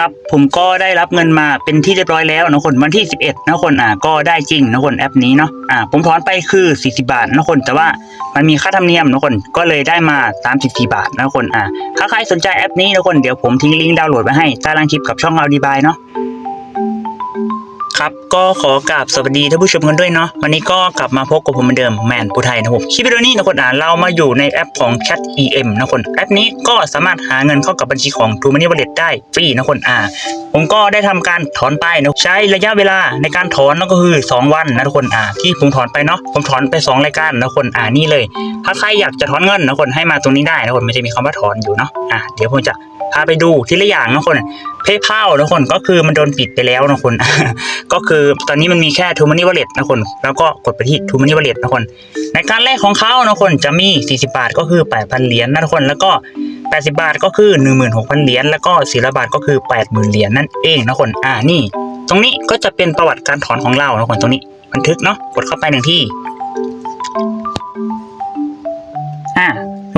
ครับ ผมก็ได้รับเงินมาเป็นที่เรียบร้อยแล้วนะคนวันที่ 11นะคนอ่าก็ได้จริงนะคนแอปนี้เนาะอ่าผมถอนไปคือ 40 บาทนะคนแต่ว่ามันมีค่าธรรมเนียมนะคนก็เลยได้มา 34 บาทนะคนอ่าถ้าใครสนใจแอปนี้นะคนเดี๋ยวผมทิ้งลิงก์ดาวน์โหลดไว้ให้ใต้ล่างคลิปกับช่องเราดีบายเนาะ ครับก็ขอกราบสวัสดีท่านผู้ชมกันด้วยเนาะวันนี้ก็กลับมาพบกับผมเหมือนเดิมแมนปูไทยนะครับคลิปวิดีโอนี้นะคนอ่านเรามาอยู่ในแอปของ Chat EM นะคนแอปนี้ก็สามารถหาเงินเข้ากับบัญชีของ True Money Wallet ได้ฟรีนะคนอ่าผมก็ได้ทำการถอนไปนะใช้ระยะเวลาในการถอนนั่นก็คือ 2 วันนะทุกคนอ่าที่ผมถอนไปเนาะผมถอนไป 2 รายการนะคนอ่านี่เลย ถ้าใครอยากจะถอนเงินนะคนให้มาตรงนี้ได้นะคนไม่จะมีคำว่าถอนอยู่เนาะอ่าเดี๋ยวผมจะ พาไปดูทีละอย่างนะคนเพย์เพานะคนก็คือมันโดนปิดไปแล้วนะคน ก็คือตอนนี้มันมีแค่ True Money Wallet นะคนแล้วก็กดไปที่ True Money Wallet นะคน ในการแรกของเขานะคนจะมี 40 บาทก็คือ 8,000 เหรียญนะทุกคนแล้วก็ 80 บาทก็คือ 16,000 เหรียญแล้วก็400บาทก็คือ 80,000 เหรียญนั่นเองนะคนอ่านี่ ตรงนี้ก็จะเป็นประวัติการถอนของเรานะคนตรงนี้บันทึกเนาะกดเข้าไปหนึ่งที่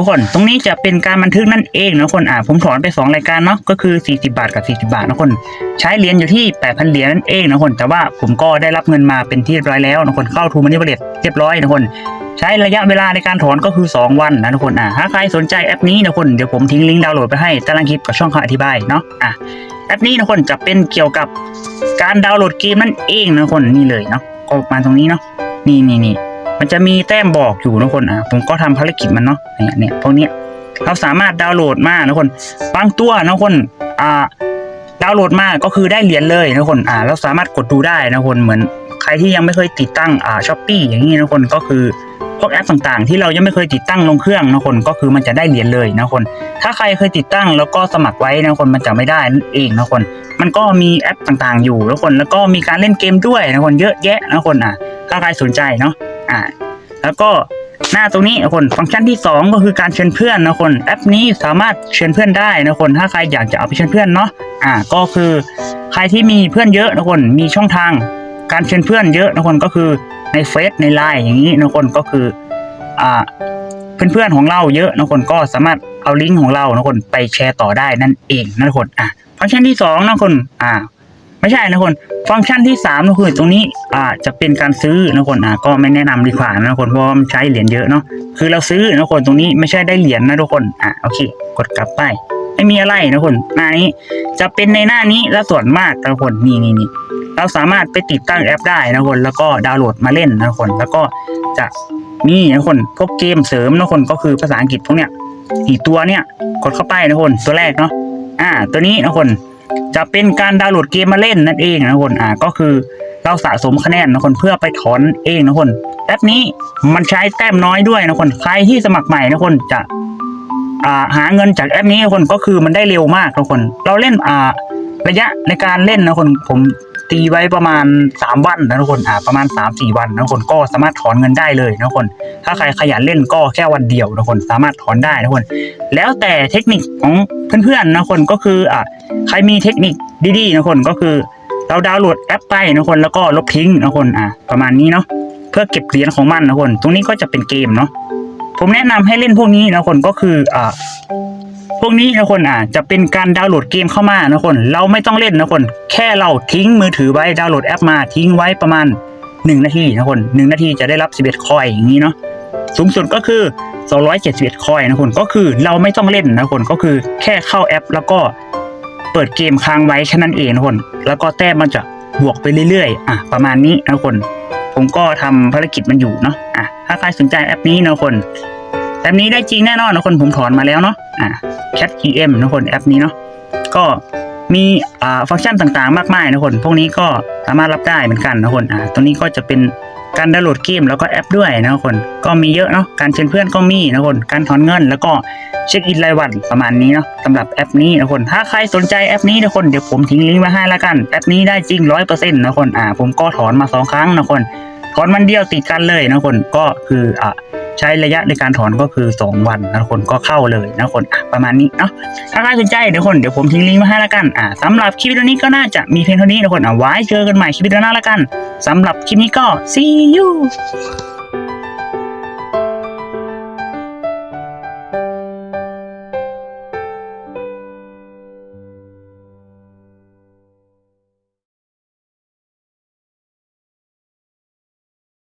ทุกคนตรงนี้จะเป็นการบันทึกนั่นเองนะคนอ่าผมถอนไป 2 รายการเนาะก็คือ 40 บาทกับ 40 บาทนะคน ใช้เหรียญอยู่ที่ 8,000 เหรียญนั่นเองนะคนแต่ว่าผมก็ได้รับเงินมาเป็นที่เรียบร้อยแล้วนะคนเข้าทูมันนี่เรียเรียบร้อยนะคนใช้ระยะเวลาในการถอนก็คือ 2 วันนะทุกคนอ่าถ้าใครสนใจแอปนี้นะคนเดี๋ยวผมทิ้งลิงก์ดาวน์โหลดไปให้ใต้ล่างคลิปกับช่องคำอธิบายเนาะอะแอปนี้นะคนจะเป็นเกี่ยวกับการดาวน์โหลดเกมนั่นเองนะคนนี่เลยเนาะก็มาตรงนี้เนาะนี่นี่นี่ มันจะมีแต้มบอกอยู่นะคนอะผมก็ทำภารกิจมันเนาะเนี่ยเนี่ยพวกเนี้ยเราสามารถดาวน์โหลดมานะคนบางตัวนะคนอ่าดาวน์โหลดมาก็คือได้เหรียญเลยนะคนอ่าเราสามารถกดดูได้นะคนเหมือนใครที่ยังไม่เคยติดตั้งอ่าช้อปปี้อย่างนี้นะคนก็คือพวกแอปต่างๆ ที่เรายังไม่เคยติดตั้งลงเครื่องนะคนก็คือมันจะได้เหรียญเลยนะคน ถ้าใครเคยติดตั้งแล้วก็สมัครไว้นะคนมันจะไม่ได้นั่นเองนะคน มันก็มีแอปต่างๆอยู่นะคนแล้วก็มีการเล่นเกมด้วยนะคนเยอะแยะนะคนอะถ้าใครสนใจเนาะ อ่า แล้วก็หน้าตรงนี้นะคนฟังก์ชันที่ 2 ก็คือการเชิญเพื่อนนะคนแอปนี้สามารถเชิญเพื่อนได้นะคนถ้าใครอยากจะเอาไปเชิญเพื่อนเนาะอ่าก็คือใครที่มีเพื่อนเยอะนะคนมีช่องทาง การเชิญเพื่อนเยอะนะคนก็คือในเฟซในไลน์อย่างนี้นะคนก็คืออ่าเพื่อนๆของเราเยอะนะคนก็สามารถเอาลิงก์ของเรานะคนไปแชร์ต่อได้นั่นเองนะคนอะฟังก์ชันที่2นะคนอ่า ไม่ใช่นะคนฟังก์ชันที่3ามก็คือตรงนี้อ่าจะเป็นการซื้อนะคนอ่าก็ไม่แนะนำดีกว่านะคนเพราะมันใช้เหรียญเยอะเนาะคือเราซื้อนะคนตรงนี้ไม่ใช่ได้เหรียญนะทุกคนอ่าโอเค กดกลับไป ไม่มีอะไรนะคนหน้านี้จะเป็นในหน้านี้และส่วนมากนะคนนี่นี่นี่เราสามารถไปติดตั้งแอปได้นะคนแล้วก็ดาวน์โหลดมาเล่นนะคนแล้วก็จะมีนะคนพวกเกมเสริมนะคนก็คือภาษาอังกฤษพวกเนี้ยสี่ตัวเนี้ยกดเข้าไปนะคนตัวแรกเนาะอ่า ตัวนี้นะคน จะเป็นการดาวน์โหลดเกมมาเล่นนั่นเองนะคนอ่าก็คือเราสะสมคะแนนนะคนเพื่อไปถอนเองนะคนแอปนี้มันใช้แต้มน้อยด้วยนะคนใครที่สมัครใหม่นะคนจะอ่าหาเงินจากแอปนี้นะคนก็คือมันได้เร็วมากนะคน เราเล่นอ่าระยะในการเล่นนะคนผม ตีไว้ประมาณ 3 วันนะทุกคนอ่าประมาณ 3-4 วันนะคนก็สามารถถอนเงินได้เลยนะคน ถ้าใครขยันเล่นก็แค่วันเดียวนะคนสามารถถอนได้นะคน แล้วแต่เทคนิคของเพื่อนๆนะคนก็คืออ่าใครมีเทคนิคดีๆนะคนก็คือเราดาวน์โหลดแอปไปนะคนแล้วก็ลบทิ้งนะคนอะประมาณนี้เนาะเพื่อเก็บเหรียญของมันนะคน ตรงนี้ก็จะเป็นเกมเนาะผมแนะนำให้เล่นพวกนี้นะคนก็คืออ่า กนี้นะคนอะจะเป็นการดาวน์โหลดเกมเข้ามานะคน เราไม่ต้องเล่นนะคน แค่เราทิ้งมือถือไว้ดาวน์โหลดแอปมาทิ้งไว้ประมาณ 1 นาทีนะคน1นาทีจะได้รับ 11 คอยอย่างนี้เนาะสูงสุดก็คือ 271 คอยนะคนก็คือเราไม่ต้องเล่นนะคนก็คือแค่เข้าแอป แล้วก็เปิดเกมค้างไว้แค่นั้นเองนะคน แล้วก็แต้มมันจะบวกไปเรื่อยๆ อะ ประมาณนี้นะคน ผมก็ทำภารกิจมันอยู่เนาะอะถ้าใครสนใจแอปนี้นะคน แอปนี้ได้จริงแน่นอนนะคนผมถอนมาแล้วเนาะอะ Cat EM นะคนแอปนี้เนาะก็มีอ่าฟังก์ชันต่างๆ มากมายนะคน พวกนี้ก็สามารถรับได้เหมือนกันนะคนอะตรงนี้ก็จะเป็นการดาวน์โหลดเกมแล้วก็แอปด้วยนะคน ก็มีเยอะเนาะการเชิญเพื่อนก็มีนะคน การถอนเงิน แล้วก็เช็คอินรายวันประมาณนี้เนาะสำหรับแอปนี้นะคน ถ้าใครสนใจแอปนี้นะคนเดี๋ยวผมทิ้งลิงก์ไว้ให้ละกันแอปนี้ได้จริงร้อยเปอร์เซ็นต์นะคนอ่าผมก็ถอนมาสองครั้งนะคนถอนวันเดียวติดกันเลยนะคนก็คืออ่า ใช้ระยะในการถอนก็คือ 2 วันนะคนก็เข้าเลยนะคนะประมาณนี้เนาะถ้าใครสนใจเดี๋ยวคนเดี๋ยวผมทิ้งลิงก์มาให้ละกันอ่าสำหรับคลิปวิดีโอนี้ก็น่าจะมีเพียงเท่านี้นะคนอะไว้เจอกันใหม่คลิปวิดีโอหน้าละกันสำหรับคลิปนี้ก็ see you